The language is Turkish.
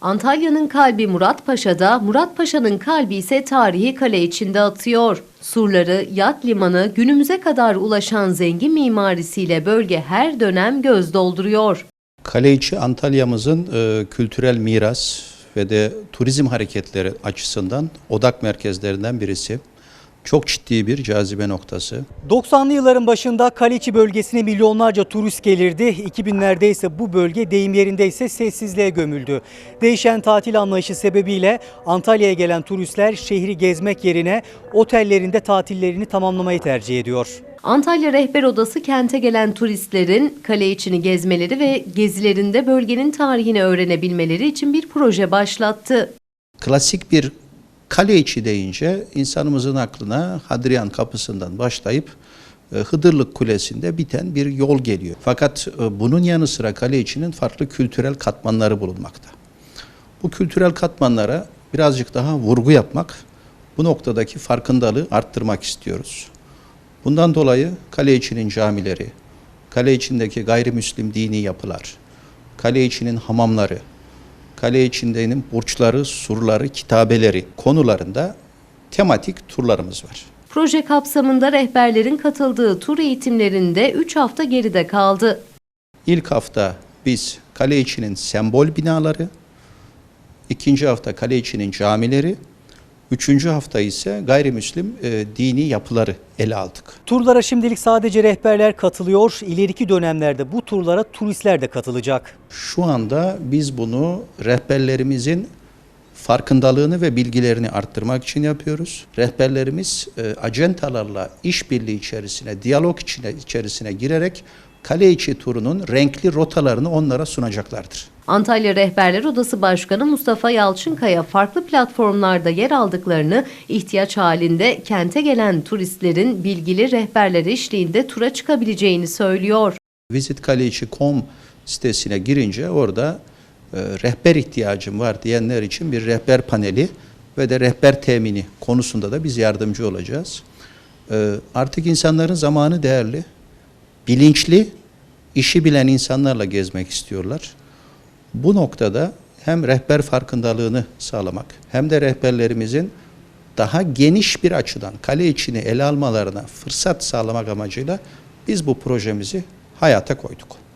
Antalya'nın kalbi Muratpaşa'da, Muratpaşa'nın kalbi ise tarihi kale içinde atıyor. Surları, yat limanı, günümüze kadar ulaşan zengin mimarisiyle bölge her dönem göz dolduruyor. Kaleiçi Antalya'mızın e, kültürel miras ve de turizm hareketleri açısından odak merkezlerinden birisi. Çok ciddi bir cazibe noktası. 90'lı yılların başında Kaleçi bölgesine milyonlarca turist gelirdi. 2000'lerde ise bu bölge deyim yerinde ise sessizliğe gömüldü. Değişen tatil anlayışı sebebiyle Antalya'ya gelen turistler şehri gezmek yerine otellerinde tatillerini tamamlamayı tercih ediyor. Antalya Rehber Odası kente gelen turistlerin kale içini gezmeleri ve gezilerinde bölgenin tarihini öğrenebilmeleri için bir proje başlattı. Klasik bir kale içi deyince insanımızın aklına Hadrian kapısından başlayıp e, Hıdırlık Kulesi'nde biten bir yol geliyor. Fakat e, bunun yanı sıra kale içinin farklı kültürel katmanları bulunmakta. Bu kültürel katmanlara birazcık daha vurgu yapmak, bu noktadaki farkındalığı arttırmak istiyoruz. Bundan dolayı kale içinin camileri, kale içindeki gayrimüslim dini yapılar, kale içinin hamamları, kale içindeyinin burçları, surları, kitabeleri konularında tematik turlarımız var. Proje kapsamında rehberlerin katıldığı tur eğitimlerinde 3 hafta geride kaldı. İlk hafta biz kale içinin sembol binaları, ikinci hafta kale içinin camileri, üçüncü hafta ise gayrimüslim e, dini yapıları ele aldık. Turlara şimdilik sadece rehberler katılıyor. İleriki dönemlerde bu turlara turistler de katılacak. Şu anda biz bunu rehberlerimizin farkındalığını ve bilgilerini arttırmak için yapıyoruz. Rehberlerimiz e, acentalarla işbirliği içerisine, diyalog içine, içerisine girerek kale içi turunun renkli rotalarını onlara sunacaklardır. Antalya Rehberler Odası Başkanı Mustafa Yalçınkaya farklı platformlarda yer aldıklarını, ihtiyaç halinde kente gelen turistlerin bilgili rehberler eşliğinde tura çıkabileceğini söylüyor. visitkaleiçi.com sitesine girince orada e, rehber ihtiyacım var diyenler için bir rehber paneli ve de rehber temini konusunda da biz yardımcı olacağız. E, artık insanların zamanı değerli, bilinçli, işi bilen insanlarla gezmek istiyorlar. Bu noktada hem rehber farkındalığını sağlamak hem de rehberlerimizin daha geniş bir açıdan kale içini ele almalarına fırsat sağlamak amacıyla biz bu projemizi hayata koyduk.